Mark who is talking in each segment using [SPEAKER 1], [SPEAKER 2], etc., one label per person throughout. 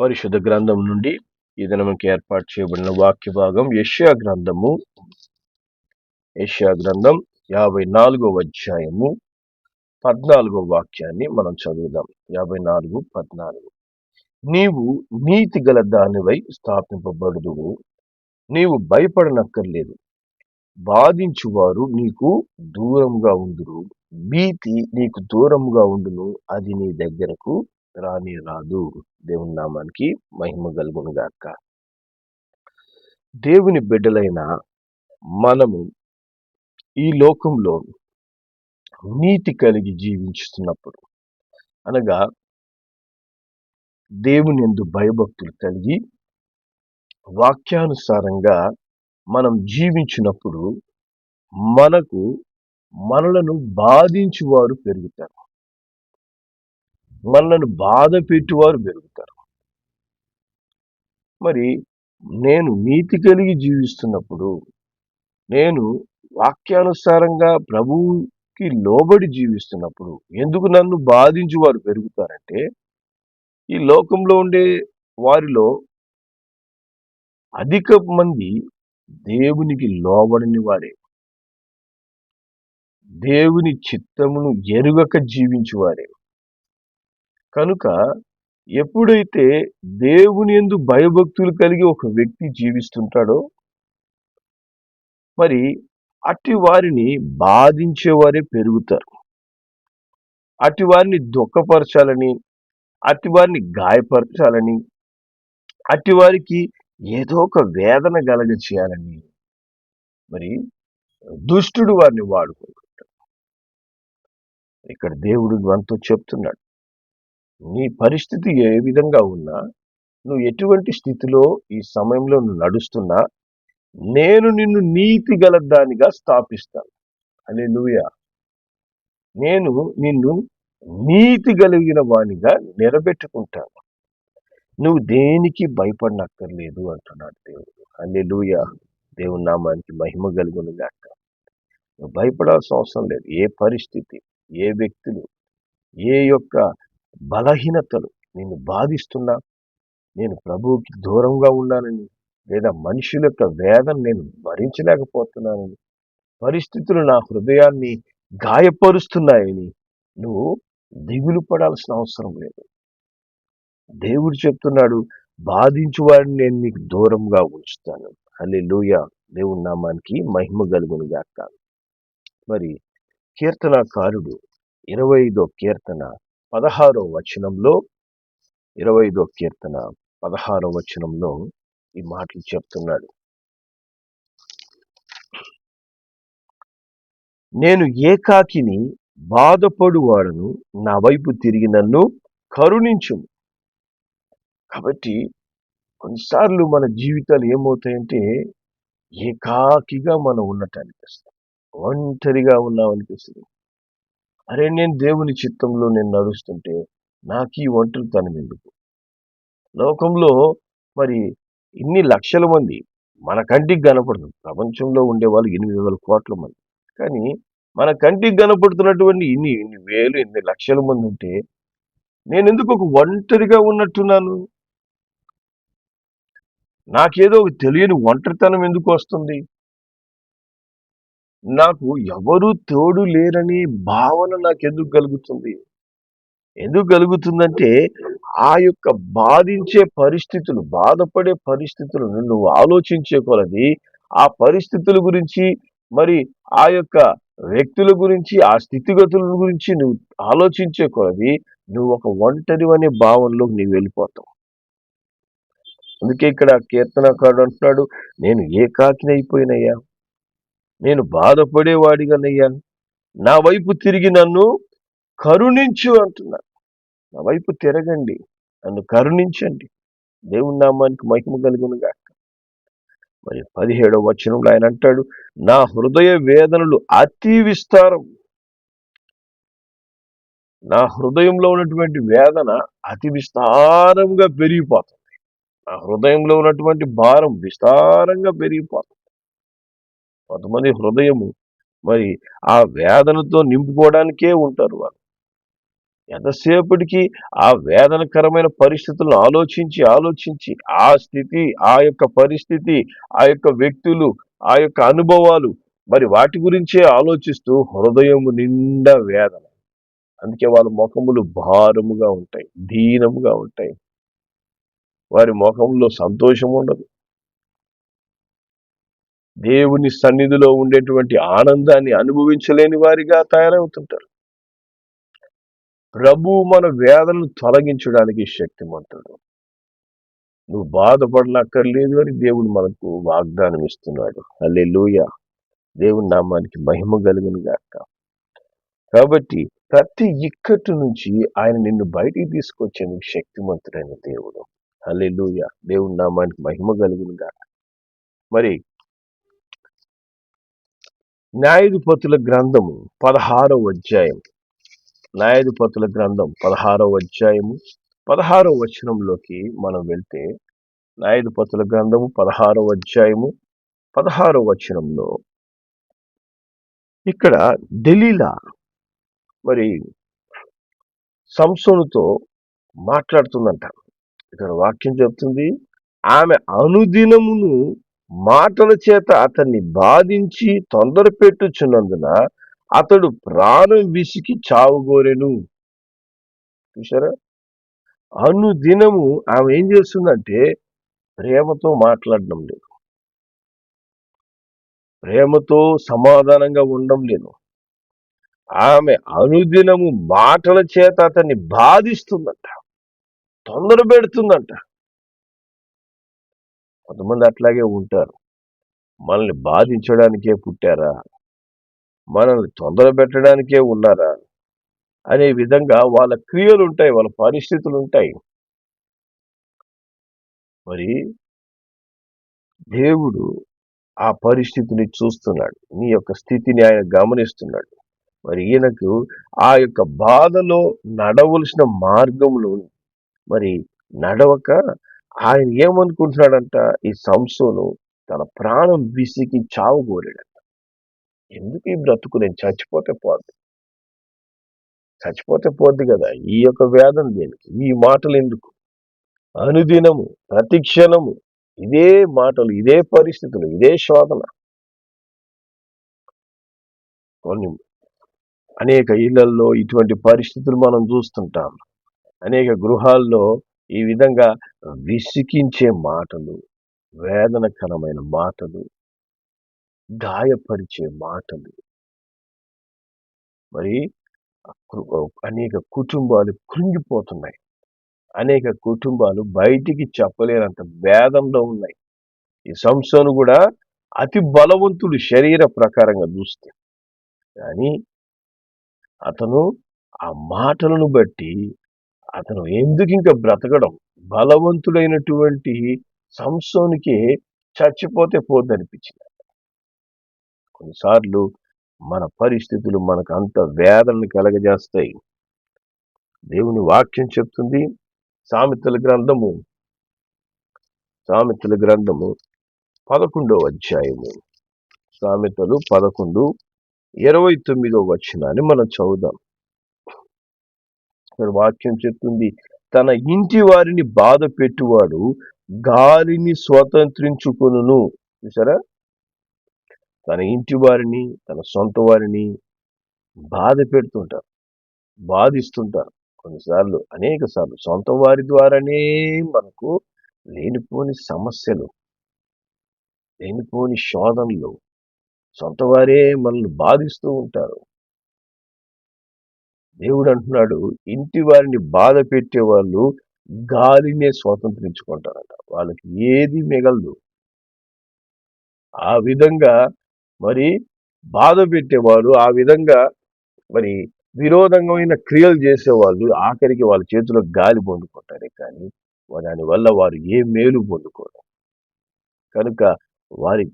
[SPEAKER 1] పరిశుద్ధ గ్రంథం నుండి ఈ దినముకి ఏర్పాటు చేయబడిన వాక్య భాగం యష్యా గ్రంథము. యష్యా గ్రంథం యాభై నాలుగో అధ్యాయము పద్నాలుగో వాక్యాన్ని మనం చదువుదాం. యాభై నాలుగు పద్నాలుగు. నీవు నీతి గల దానివై స్థాపింపబడుదువు. నీవు భయపడనక్కర్లేదు. బాధించువారు నీకు దూరంగా ఉండును భీతి నీకు దూరంగా ఉండును అది నీ దగ్గరకు రాని రాదు. దేవుని నామానికి మహిమ కలుగును గాక. దేవుని బిడ్డలైన మనము ఈ లోకంలో నీతి కలిగి జీవించుతున్నప్పుడు అనగా దేవుని ఎందు భయభక్తులు కలిగి వాక్యానుసారంగా మనం జీవించినప్పుడు మనకు మనలను బాధించువారు పెరుగుతారు. మనల్ని బాధ పెట్టువారు పెరుగుతారు. మరి నేను నీతి కలిగి జీవిస్తున్నప్పుడు నేను వాక్యానుసారంగా ప్రభువుకి లోబడి జీవిస్తున్నప్పుడు ఎందుకు నన్ను బాధించి వారు పెరుగుతారంటే ఈ లోకంలో ఉండే వారిలో అధిక మంది దేవునికి లోబడని వారే. దేవుని చిత్తమును ఎరుగక జీవించువారే. కనుక ఎప్పుడైతే దేవుని ఎందు భయభక్తులు కలిగి ఒక వ్యక్తి జీవిస్తుంటాడో మరి అట్టి వారిని బాధించేవారే పెరుగుతారు. అట్టి వారిని దుఃఖపరచాలని అట్టి వారిని గాయపరచాలని అట్టి వారికి ఏదో ఒక వేదన కలగ చేయాలని మరి దుష్టుడు వారిని వాడుకుంటుంటాడు. ఇక్కడ దేవుడు మనతో చెప్తున్నాడు. నీ పరిస్థితి ఏ విధంగా ఉన్నా నువ్వు ఎటువంటి స్థితిలో ఈ సమయంలో నువ్వు నడుస్తున్నా నేను నిన్ను నీతి గలదానిగా స్థాపిస్తాను. అనే అని నేను నిన్ను నీతి కలిగిన వానిగా నిలబెట్టుకుంటాను. నువ్వు దేనికి భయపడనక్కర్లేదు అంటున్నాడు దేవుడు. అనే లూయ దేవుని నామానికి మహిమ కలుగునుగాక నువ్వు భయపడాల్సిన అవసరం లేదు. ఏ పరిస్థితి ఏ వ్యక్తులు ఏ యొక్క బలహీనతలు. నిన్ను బాధిస్తున్నా నేను ప్రభువుకి దూరంగా ఉన్నానని లేదా మనుషుల యొక్క వేదన నేను భరించలేకపోతున్నానని పరిస్థితులు నా హృదయాన్ని గాయపరుస్తున్నాయని నువ్వు దిగులు పడాల్సిన అవసరం లేదు. దేవుడు చెప్తున్నాడు బాధించు వాడిని నేను నీకు దూరంగా ఉంచుతాను. అల్లి లూయ దేవుని నామానికి మహిమ కలుగును గాక మరి కీర్తనాకారుడు ఇరవై ఐదో కీర్తన పదహారో వచనంలో ఇరవై ఐదో కీర్తన పదహారో వచనంలో ఈ మాటలు చెప్తున్నాడు. నేను ఏకాకిని బాధపడువాడను నా వైపు తిరిగి నన్ను కరుణించు కాబట్టి కొన్నిసార్లు మన జీవితాలు ఏమవుతాయంటే ఏకాకిగా మనం ఉన్నట్టు అనిపిస్తుంది ఒంటరిగా ఉన్నాం అనిపిస్తుంది అరే నేను దేవుని చిత్తంలో నేను నడుస్తుంటే నాకు ఈ ఒంటరితనం ఎందుకు? లోకంలో మరి ఇన్ని లక్షల మంది మన కంటికి కనపడదు. ప్రపంచంలో ఉండే వాళ్ళు ఎనిమిది వందల కోట్ల మంది. కానీ మన కంటికి కనపడుతున్నటువంటి ఇన్ని ఇన్ని వేలు ఇన్ని లక్షల మంది ఉంటే నేను ఎందుకు ఒక ఒంటరిగా ఉన్నట్టున్నాను? నాకేదో ఒక తెలియని ఒంటరితనం ఎందుకు వస్తుంది? నాకు ఎవరు తోడు లేరని భావన నాకు ఎందుకు కలుగుతుంది? ఎందుకు కలుగుతుందంటే ఆ యొక్క బాధించే పరిస్థితులు బాధపడే పరిస్థితులను నువ్వు ఆలోచించే కొలది ఆ పరిస్థితుల గురించి మరి ఆ యొక్క వ్యక్తుల గురించి ఆ స్థితిగతుల గురించి నువ్వు ఆలోచించే కొలది నువ్వు ఒక ఒంటరి అనే భావనలోకి నీవు వెళ్ళిపోతావు. అందుకే ఇక్కడ కీర్తనకాడు అంటున్నాడు నేను ఏకాకినైపోయినయ్యా నేను బాధపడేవాడిగానయ్యా నా వైపు తిరిగి నన్ను కరుణించు అంటున్నాను నా వైపు తిరగండి. నన్ను కరుణించండి. దేవుని నామానికి మహిమ కలుగునుగా మరి పదిహేడవ వచనంలో ఆయన అంటాడు నా హృదయ వేదనలు అతి విస్తారం. నా హృదయంలో ఉన్నటువంటి వేదన అతి విస్తారంగా పెరిగిపోతుంది. నా హృదయంలో ఉన్నటువంటి భారం విస్తారంగా పెరిగిపోతుంది. కొంతమంది హృదయము మరి ఆ వేదనతో నింపుకోవడానికే ఉంటారు వాళ్ళు. ఎంతసేపటికి ఆ వేదనకరమైన పరిస్థితులను ఆలోచించి ఆలోచించి ఆ స్థితి ఆ యొక్క పరిస్థితి ఆ యొక్క వ్యక్తులు ఆ యొక్క అనుభవాలు మరి వాటి గురించే ఆలోచిస్తూ హృదయం నిండా వేదన. అందుకే వాళ్ళ ముఖములు భారముగా ఉంటాయి దీనముగా ఉంటాయి. వారి ముఖంలో సంతోషం ఉండదు. దేవుని సన్నిధిలో ఉండేటువంటి ఆనందాన్ని అనుభవించలేని వారిగా తయారవుతుంటారు. ప్రభు మన వేదనను తొలగించడానికి శక్తిమంతుడు. నువ్వు బాధపడనక్కర్లేదు అని దేవుడు మనకు వాగ్దానం ఇస్తున్నాడు. అల్లే దేవుని నామానికి మహిమ కలుగును గాక. కాబట్టి ప్రతి ఇక్కట్టు నుంచి ఆయన నిన్ను బయటికి తీసుకొచ్చేందుకు శక్తిమంతుడైన దేవుడు. అల్లే దేవుని నామానికి మహిమ కలుగును గాక. మరి న్యాయాధిపతుల గ్రంథము పదహారవ అధ్యాయం న్యాయాధిపతుల గ్రంథం పదహారవ అధ్యాయము. పదహారవ వచనంలోకి మనం వెళ్తే న్యాయాధిపతుల గ్రంథము పదహారవ అధ్యాయము. పదహారవ వచనంలో ఇక్కడ ఢిల్లీలా మరి సంసోనుతో మాట్లాడుతుందంట. ఇక్కడ వాక్యం చెప్తుంది ఆమె అనుదినమును మాటల చేత అతన్ని బాధించి తొందర పెట్టుచున్నందున అతడు ప్రాణం విసికి చావుగోరెను. చూసారా అనుదినము ఆమె ఏం చేస్తుందంటే ప్రేమతో మాట్లాడడం లేదు. ప్రేమతో సమాధానంగా ఉండడం లేదు. ఆమె అనుదినము మాటల చేత అతన్ని బాధిస్తుందంట. తొందర పెడుతుందంట. కొంతమంది అట్లాగే ఉంటారు. మనల్ని బాధించడానికే పుట్టారా? మనల్ని తొందర పెట్టడానికే ఉన్నారా? అనే విధంగా వాళ్ళ క్రియలు ఉంటాయి వాళ్ళ పరిస్థితులు ఉంటాయి మరి దేవుడు ఆ పరిస్థితిని చూస్తున్నాడు. నీ యొక్క స్థితిని ఆయన గమనిస్తున్నాడు. మరి ఈయనకు ఆ యొక్క బాధలో నడవలసిన మార్గంలో మరి నడవక ఆయన ఏమనుకుంటున్నాడంట ఈ సంసోను తన ప్రాణం విసికి చావు కోరాడంట. ఎందుకు ఈ బ్రతుకు? నేను చచ్చిపోతే పోద్ది. చచ్చిపోతే పోద్ది కదా. ఈ యొక్క వేదన దేనికి? ఈ మాటలు ఎందుకు? అనుదినము ప్రతిక్షణము ఇదే మాటలు ఇదే పరిస్థితులు ఇదే శోధన. కొన్ని అనేక ఇళ్ళల్లో ఇటువంటి పరిస్థితులు మనం చూస్తుంటాం. అనేక గృహాల్లో ఈ విధంగా విసికించే మాటలు వేదనకరమైన మాటలు గాయపరిచే మాటలు. మరి అనేక కుటుంబాలు కృంగిపోతున్నాయి. అనేక కుటుంబాలు బయటికి చెప్పలేనంత వేదంలో ఉన్నాయి. ఈ సంస్థను కూడా అతి బలవంతుడు శరీర ప్రకారంగా చూస్తే. కానీ అతను ఆ మాటలను బట్టి అతను ఎందుకు ఇంకా బ్రతకడం? బలవంతుడైనటువంటి సంసోనికి చచ్చిపోతే పోద్దనిపించింది కొన్నిసార్లు మన పరిస్థితులు మనకు అంత వేదనని కలగజేస్తాయి. దేవుని వాక్యం చెప్తుంది సామెతల గ్రంథము. సామెతల గ్రంథము పదకొండవ అధ్యాయము. సామెతలు పదకొండు ఇరవై తొమ్మిదో వచ్చినాన్ని మనం చదువుదాం. ఇక్కడ వాక్యం చెప్తుంది తన ఇంటి వారిని బాధ పెట్టువాడు గాలిని స్వతంత్రించుకును చూసారా తన ఇంటి వారిని తన సొంత వారిని బాధ పెడుతుంటారు బాధిస్తుంటారు. కొన్నిసార్లు అనేక సార్లు సొంత వారి ద్వారానే మనకు లేనిపోని సమస్యలు లేనిపోని శోధనలు సొంత వారే మనల్ని బాధిస్తూ ఉంటారు. దేవుడు అంటున్నాడు ఇంటి వారిని బాధ పెట్టే వాళ్ళు గాలినే స్వాతంత్రించుకుంటారంట. వాళ్ళకి ఏది మిగలదు. ఆ విధంగా మరి బాధ పెట్టేవాళ్ళు ఆ విధంగా మరి విరోధమైన క్రియలు చేసేవాళ్ళు ఆఖరికి వాళ్ళ చేతిలో గాలి పొందుకుంటారే కానీ దానివల్ల వారు ఏ మేలు పొందుకోరు. కనుక వారి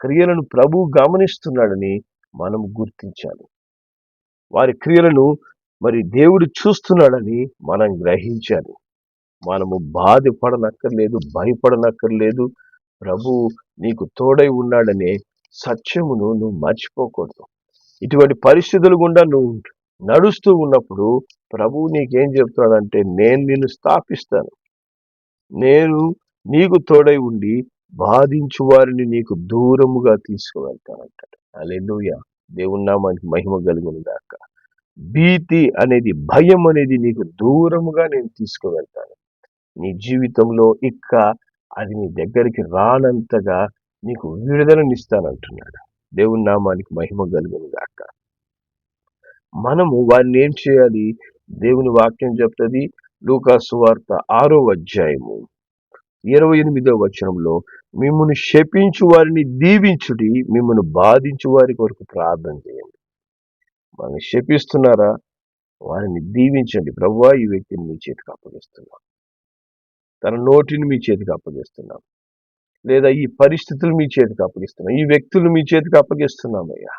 [SPEAKER 1] క్రియలను ప్రభు గమనిస్తున్నాడని మనం గుర్తించాలి. వారి క్రియలను మరి దేవుడు చూస్తున్నాడని మనం గ్రహించాలి. మనము బాధపడనక్కర్లేదు భయపడనక్కర్లేదు. ప్రభు నీకు తోడై ఉన్నాడనే సత్యమును నువ్వు మర్చిపోకూడదు. ఇటువంటి పరిస్థితులు గుండా నువ్వు నడుస్తూ ఉన్నప్పుడు ప్రభువు నీకేం చెప్తున్నాడంటే నేను నిన్ను స్థాపిస్తాను. నేను నీకు తోడై ఉండి బాధించు వారిని నీకు దూరముగా తీసుకువెళ్తానంటాడు. అలెలుయ దేవుని నామానికి మహిమ కలుగును గాక భీతి అనేది భయం అనేది నీకు దూరముగా నేను తీసుకువెళ్తాను. నీ జీవితంలో ఇక్క అది నీ దగ్గరికి రానంతగా నీకు విడుదలనిస్తానంటున్నాడు దేవుని నామానికి మహిమ కలుగును గాక. మనము వారిని ఏం చేయాలి? దేవుని వాక్యం చెప్తుంది లూకాసు వార్త ఆరో అధ్యాయము. ఇరవై ఎనిమిదో వచనంలో మిమ్మల్ని శపించు వారిని దీవించుడి మిమ్మల్ని బాధించు వారి కొరకు ప్రార్థన చేయండి. వారిని శపిస్తున్నారా? వారిని దీవించండి. ప్రవ్వా ఈ వ్యక్తిని మీ చేతికి అప్పగిస్తున్నాం. తన నోటిని మీ చేతికి అప్పగిస్తున్నాం. లేదా ఈ పరిస్థితులు మీ చేతికి అప్పగిస్తున్నాం. ఈ వ్యక్తులు మీ చేతికి అప్పగిస్తున్నామయ్యా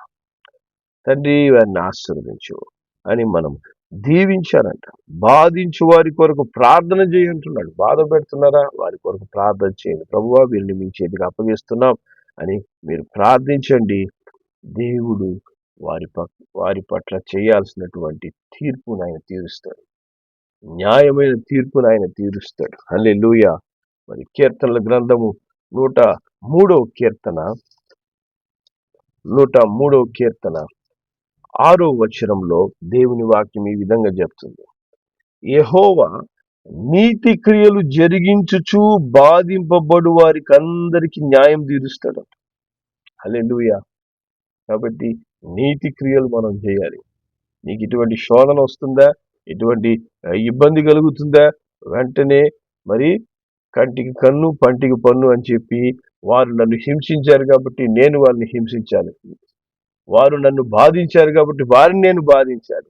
[SPEAKER 1] తండ్రి వారిని ఆశీర్వదించు అని మనం దీవించారంట బాధించు వారి కొరకు ప్రార్థన చేయంటున్నాడు బాధ పెడుతున్నారా? వారి కొరకు ప్రార్థన చేయండి. ప్రభువా వీరిని మీ చేతికి అప్పగిస్తున్నాం అని మీరు ప్రార్థించండి. దేవుడు వారి ప వారి పట్ల చేయాల్సినటువంటి తీర్పును ఆయన తీరుస్తాడు. న్యాయమైన తీర్పును ఆయన తీరుస్తాడు. హలే మరి కీర్తనల గ్రంథము నూట మూడవ కీర్తన నూట మూడవ కీర్తన ఆరో వచనంలో దేవుని వాక్యం ఈ విధంగా చెప్తుంది. యహోవా నీతి క్రియలు జరిగించుచు బాధింపబడు వారికి అందరికీ న్యాయం తీరుస్తాడు అలెలుయ కాబట్టి నీతి క్రియలు మనం చేయాలి. నీకు ఇటువంటి శోధన వస్తుందా? ఇటువంటి ఇబ్బంది కలుగుతుందా? వెంటనే మరి కంటికి కన్ను పంటికి పన్ను అని చెప్పి వారు నన్ను హింసించారు కాబట్టి నేను వారిని హింసించాలి. వారు నన్ను బాధించారు కాబట్టి వారిని నేను బాధించాలి.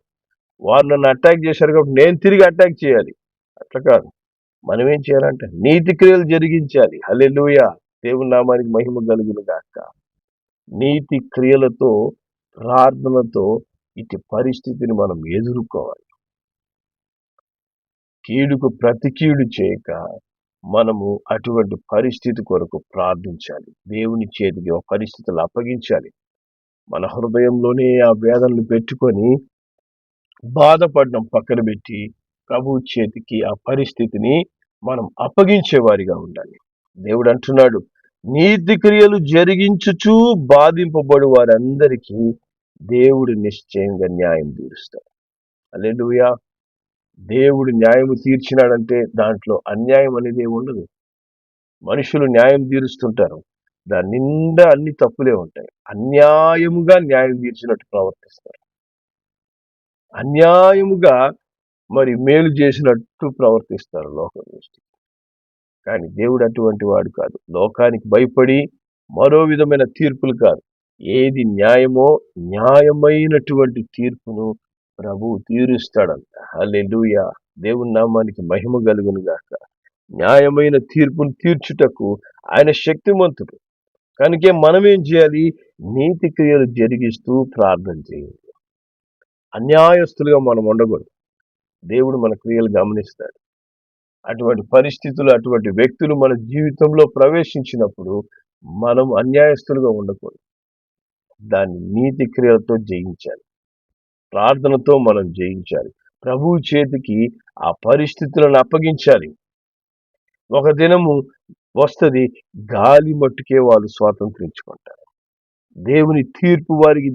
[SPEAKER 1] వారు నన్ను అటాక్ చేశారు కాబట్టి నేను తిరిగి అటాక్ చేయాలి. అట్లా కాదు. మనం ఏం చేయాలంటే నీతి క్రియలు జరిగించాలి. హలెలుయ దేవుని నామానికి మహిమ కలుగును గాక. నీతి క్రియలతో ప్రార్థనతో ఇటు పరిస్థితిని మనం ఎదుర్కోవాలి. కీడుకు ప్రతి కీడు చేయక మనము అటువంటి పరిస్థితి కొరకు ప్రార్థించాలి. దేవుని చేతికి ఒక పరిస్థితులు అప్పగించాలి. మన హృదయంలోనే ఆ వేదనలు పెట్టుకొని బాధపడడం పక్కన పెట్టి ప్రభు చేతికి ఆ పరిస్థితిని మనం అప్పగించేవారిగా ఉండాలి. దేవుడు అంటున్నాడు నీతి క్రియలు జరిగించుచూ బాధింపబడు వారందరికీ దేవుడు నిశ్చయంగా న్యాయం తీరుస్తాడు. అల్లెలుయా దేవుడు న్యాయం తీర్చినాడంటే దాంట్లో అన్యాయం అనేది ఉండదు. మనుషులు న్యాయం తీరుస్తుంటారు. దాని నిండా అన్ని తప్పులే ఉంటాయి. అన్యాయముగా న్యాయం తీర్చినట్టు ప్రవర్తిస్తారు. అన్యాయముగా మరి మేలు చేసినట్టు ప్రవర్తిస్తారు లోక దృష్టి కానీ దేవుడు అటువంటి వాడు కాదు. లోకానికి భయపడి మరో విధమైన తీర్పులు కాదు. ఏది న్యాయమో న్యాయమైనటువంటి తీర్పును ప్రభు తీరుస్తాడంట. హల్లెలూయా. దేవుని నామానికి మహిమ కలుగును గాక. న్యాయమైన తీర్పును తీర్చుటకు ఆయన శక్తిమంతుడు. కనుక మనం ఏం చేయాలి? నీతి క్రియలు జరిగిస్తూ ప్రార్థన చేయాలి. అన్యాయస్తులుగా మనం ఉండకూడదు. దేవుడు మన క్రియలు గమనిస్తాడు. అటువంటి పరిస్థితులు అటువంటి వ్యక్తులు మన జీవితంలో ప్రవేశించినప్పుడు మనం అన్యాయస్తులుగా ఉండకూడదు. దాన్ని నీతి క్రియలతో జయించాలి. ప్రార్థనతో మనం జయించాలి. ప్రభువు చేతికి ఆ పరిస్థితులను అప్పగించాలి. ఒక దినము వస్తుంది గాలి మట్టుకే వాళ్ళు స్వాతంత్రించుకుంటారు. దేవుని తీర్పు వారికి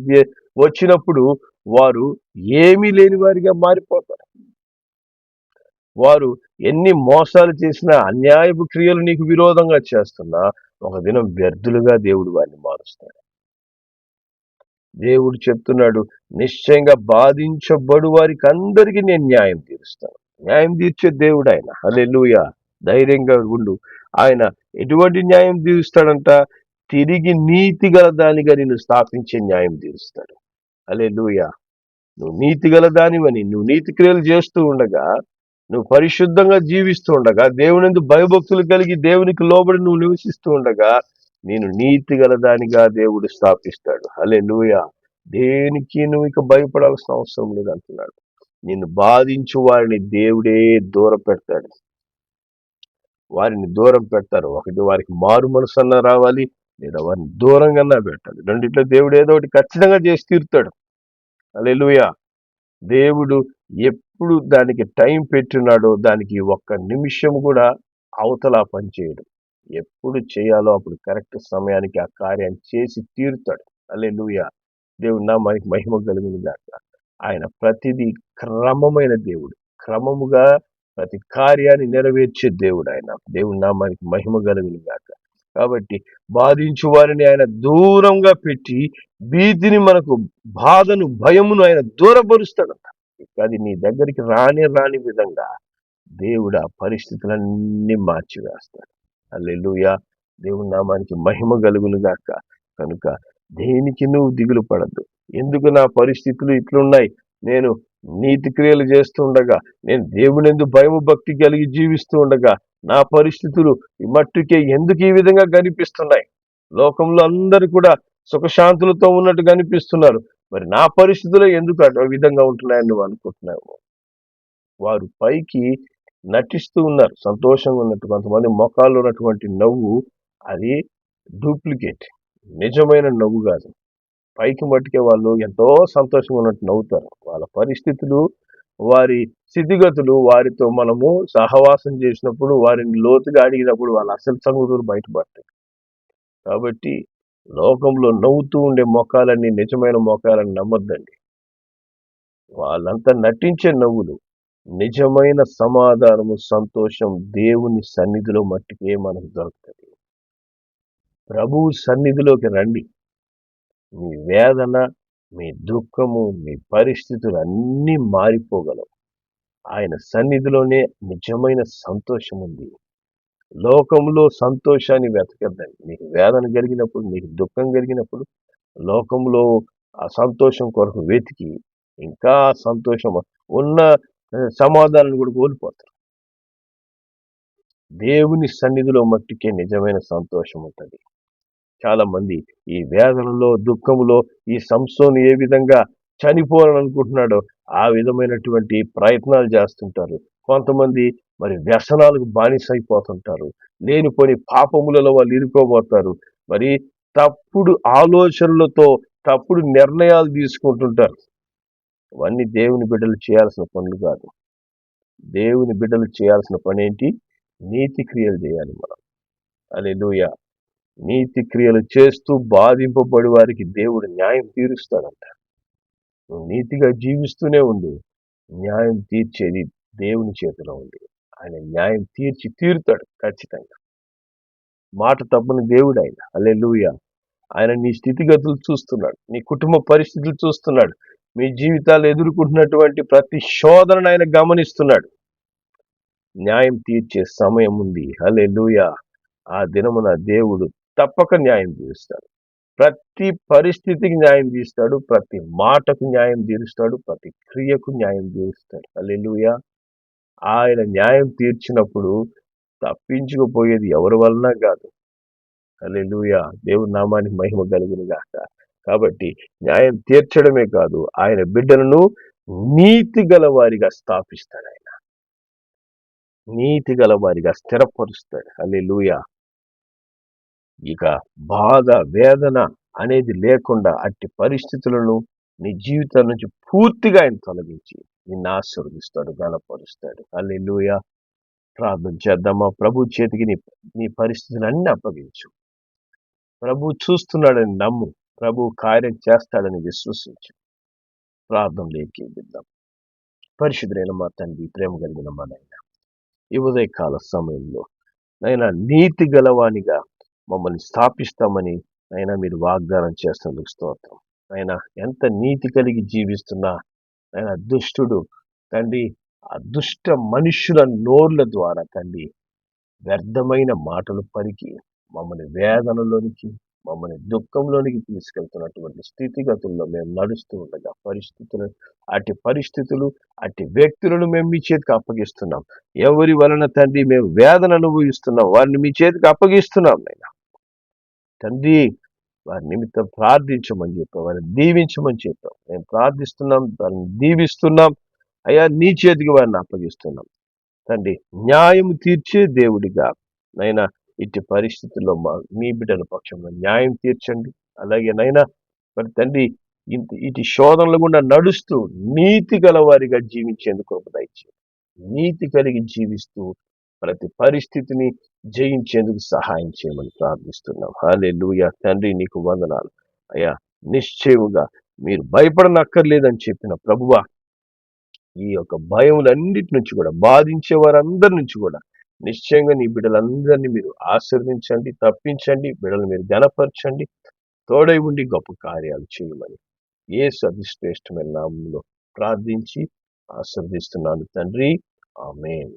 [SPEAKER 1] వచ్చినప్పుడు వారు ఏమీ లేని వారిగా మారిపోతారు. వారు ఎన్ని మోసాలు చేసినా అన్యాయపు క్రియలు నీకు విరోధంగా చేస్తున్నా ఒక దినం వ్యర్థులుగా దేవుడు వారిని మారుస్తాడు. దేవుడు చెప్తున్నాడు నిశ్చయంగా బాధించబడు వారికి అందరికీ నేను న్యాయం తీరుస్తాను. న్యాయం తీర్చే దేవుడు ఆయన. అలెలుయ ధైర్యంగా ఉండు. ఆయన ఎటువంటి న్యాయం తీరుస్తాడంట? తిరిగి నీతి గల దానిగా నిన్ను స్థాపించే న్యాయం తీరుస్తాడు. అలే లూయ నువ్వు నీతి గల దానివని నువ్వు నీతి క్రియలు చేస్తూ ఉండగా నువ్వు పరిశుద్ధంగా జీవిస్తూ ఉండగా దేవుని భయభక్తులు కలిగి దేవునికి లోబడి నువ్వు నివసిస్తూ ఉండగా నేను నీతి గల దానిగా దేవుడు స్థాపిస్తాడు. అలే లూయ దేనికి నువ్వు ఇక భయపడాల్సిన అవసరం లేదు అంటున్నాడు. నిన్ను బాధించు వారిని దేవుడే దూరం పెడతాడు వారిని దూరం పెడతారు. ఒకటి వారికి మారు మనసు అన్న రావాలి లేదా వారిని దూరంగా పెట్టాలి. రెండిట్లో దేవుడు ఏదో ఒకటి ఖచ్చితంగా చేసి తీరుతాడు. అలెలుయ దేవుడు ఎప్పుడు దానికి టైం పెట్టినాడో దానికి ఒక్క నిమిషం కూడా అవతల పనిచేయడం ఎప్పుడు చేయాలో అప్పుడు కరెక్ట్ సమయానికి ఆ కార్యం చేసి తీరుతాడు. అల్లెలుయ దేవుడు నా మనకి మహిమ కలిగింది గాక. ఆయన ప్రతిదీ క్రమమైన దేవుడు. క్రమముగా ప్రతి కార్యాన్ని నెరవేర్చే దేవుడు ఆయన. దేవుడు నా మనకి మహిమ కలిగిన గాక. కాబట్టి బాధించు వారిని ఆయన దూరంగా పెట్టి భీతిని మనకు బాధను భయమును ఆయన దూరపరుస్తాడంట. అది నీ దగ్గరికి రాని రాని విధంగా దేవుడు ఆ పరిస్థితులన్నీ మార్చివేస్తాడు. అల్లెలుయా దేవుని నామానికి మహిమ కలుగునుగాక. కనుక దేనికి నువ్వు దిగులు పడద్దు. ఎందుకు నా పరిస్థితులు ఇట్లున్నాయి? నేను నీతి క్రియలు చేస్తూ ఉండగా నేను దేవుని ఎందు భయము భక్తి కలిగి జీవిస్తూ ఉండగా నా పరిస్థితులు ఈ మట్టుకే ఎందుకు ఈ విధంగా కనిపిస్తున్నాయి? లోకంలో అందరు కూడా సుఖశాంతులతో ఉన్నట్టు కనిపిస్తున్నారు. మరి నా పరిస్థితులు ఎందుకు ఆ విధంగా ఉంటున్నాయని నువ్వు అనుకుంటున్నావు వారు పైకి నటిస్తూ ఉన్నారు. సంతోషంగా ఉన్నట్టు కొంతమంది మొఖాల్లో ఉన్నటువంటి నవ్వు అది డూప్లికేట్. నిజమైన నవ్వు కాదు. పైకి మట్టుకే వాళ్ళు ఎంతో సంతోషంగా ఉన్నట్టు నవ్వుతారు. వాళ్ళ పరిస్థితులు వారి స్థితిగతులు వారితో మనము సహవాసం చేసినప్పుడు వారిని లోతుగా అడిగినప్పుడు వాళ్ళ అసలు సంగతులు బయటపడతాయి. కాబట్టి లోకంలో నవ్వుతూ ఉండే మొఖాలన్నీ నిజమైన మొఖాలని నమ్మొద్దండి. వాళ్ళంతా నటించే నవ్వులు. నిజమైన సమాధానము సంతోషం దేవుని సన్నిధిలో మట్టికే మనకు దొరుకుతుంది. ప్రభువు సన్నిధిలోకి రండి. మీ వేదన మీ దుఃఖము మీ పరిస్థితులు అన్నీ మారిపోగలవు. ఆయన సన్నిధిలోనే నిజమైన సంతోషం ఉంది. లోకంలో సంతోషాన్ని వెతకద్దండి. మీకు వేదన కలిగినప్పుడు మీకు దుఃఖం కలిగినప్పుడు లోకంలో ఆ సంతోషం కొరకు వెతికి ఇంకా సంతోషం ఉన్న సమాధానం కూడా కోల్పోతారు. దేవుని సన్నిధిలో మట్టికే నిజమైన సంతోషం ఉంటుంది. చాలామంది ఈ వేదనలో దుఃఖములో ఈ సంస్థను ఏ విధంగా చనిపోవాలనుకుంటున్నాడో ఆ విధమైనటువంటి ప్రయత్నాలు చేస్తుంటారు. కొంతమంది మరి వ్యసనాలకు బానిసైపోతుంటారు. లేనిపోని పాపములలో వాళ్ళు ఇరుకోబోతారు మరి తప్పుడు ఆలోచనలతో తప్పుడు నిర్ణయాలు తీసుకుంటుంటారు. ఇవన్నీ దేవుని బిడ్డలు చేయాల్సిన పనులు కాదు. దేవుని బిడ్డలు చేయాల్సిన పని ఏంటి నీతి క్రియలు చేయాలి మనం. అని నీతి క్రియలు చేస్తూ బాధింపబడి వారికి దేవుడు న్యాయం తీరుస్తాడంట. నువ్వు నీతిగా జీవిస్తూనే ఉండు. న్యాయం తీర్చేది దేవుని చేతిలో ఉంది. ఆయన న్యాయం తీర్చి తీరుతాడు ఖచ్చితంగా. మాట తప్పని దేవుడు ఆయన. అల్లే ఆయన నీ స్థితిగతులు చూస్తున్నాడు. నీ కుటుంబ పరిస్థితులు చూస్తున్నాడు. మీ జీవితాలు ఎదుర్కొంటున్నటువంటి ప్రతి శోధనను ఆయన గమనిస్తున్నాడు. న్యాయం తీర్చే సమయం ఉంది. హలే ఆ దినమున దేవుడు తప్పక న్యాయం తీరుస్తాడు. ప్రతి పరిస్థితికి న్యాయం తీస్తాడు. ప్రతి మాటకు న్యాయం తీరుస్తాడు. ప్రతి క్రియకు న్యాయం తీరుస్తాడు. అల్లెలుయ ఆయన న్యాయం తీర్చినప్పుడు తప్పించుకుపోయేది ఎవరి వలన కాదు. అల్లెలుయ దేవుడి నామానికి మహిమ కలుగును గాక కాబట్టి న్యాయం తీర్చడమే కాదు ఆయన బిడ్డలను నీతి గలవారిగా స్థాపిస్తాడు ఆయన. నీతి గలవారిగా స్థిరపరుస్తాడు. స్థిరపరుస్తాడు అల్లెలుయ ఇక బాధ వేదన అనేది లేకుండా అట్టి పరిస్థితులను నీ జీవితం నుంచి పూర్తిగా ఆయన తొలగించి నిన్ను ఆశీర్వదిస్తాడు గణపరుస్తాడు అల్లెలుయ ప్రార్థన చేద్దామా? ప్రభు చేతికి నీ నీ పరిస్థితులన్నీ అప్పగించు. ప్రభు చూస్తున్నాడని నమ్ము. ప్రభు కార్యం చేస్తాడని విశ్వసించు. ప్రార్థన లేకేద్దాం పరిశుద్ధులైన మా తండ్రి ప్రేమ కలిగిన మా నాయన ఈ ఉదయకాల సమయంలో నైనా నీతి గలవానిగా మమ్మల్ని స్థాపిస్తామని అయినా మీరు వాగ్దానం చేస్తున్నందుకు స్తోత్రం. ఆయన ఎంత నీతి కలిగి జీవిస్తున్నా ఆయన దుష్టుడు తండ్రి అదృష్ట మనుషుల నోర్ల ద్వారా తండ్రి వ్యర్థమైన మాటలు పరికి మమ్మల్ని వేదనలోనికి మమ్మల్ని దుఃఖంలోనికి తీసుకెళ్తున్నటువంటి స్థితిగతుల్లో మేము నడుస్తూ ఉండగా పరిస్థితులు అటు పరిస్థితులు అటు వ్యక్తులను మేము మీ చేతికి అప్పగిస్తున్నాం. ఎవరి వలన తండ్రి మేము వేదన అనుభవిస్తున్నాం వారిని మీ చేతికి అప్పగిస్తున్నాం నైనా తండ్రి వారి నిమిత్తం ప్రార్థించమని చెప్పాం వారిని దీవించమని చెప్పాం. మేము ప్రార్థిస్తున్నాం వారిని దీవిస్తున్నాం. అయ్యా నీ చేతికి వారిని అప్పగిస్తున్నాం. తండ్రి న్యాయం తీర్చే దేవుడిగా నైనా ఇట్టి పరిస్థితుల్లో మా మీ బిడ్డల పక్షంలో న్యాయం తీర్చండి. అలాగే నైనా మరి తండ్రి ఇంత ఇటు శోధనలు గుండా నడుస్తూ నీతి గలవారిగా జీవించేందుకు కృప నీతి కలిగి జీవిస్తూ ప్రతి పరిస్థితిని జయించేందుకు సహాయం చేయమని ప్రార్థిస్తున్నాం. హాలే తండ్రి నీకు వందనాలు. అయ్యా నిశ్చయముగా మీరు భయపడనక్కర్లేదని చెప్పిన ప్రభువ ఈ యొక్క భయములన్నిటి నుంచి కూడా బాధించే వారందరి నుంచి కూడా నిశ్చయంగా నీ బిడ్డలందరినీ మీరు ఆశీర్వదించండి తప్పించండి బిడ్డలు మీరు గనపరచండి తోడై ఉండి గొప్ప కార్యాలు చేయమని ఏ సదిశ్రేష్టమైన నామంలో ప్రార్థించి ఆశీర్దిస్తున్నాను తండ్రి. ఆమెన్.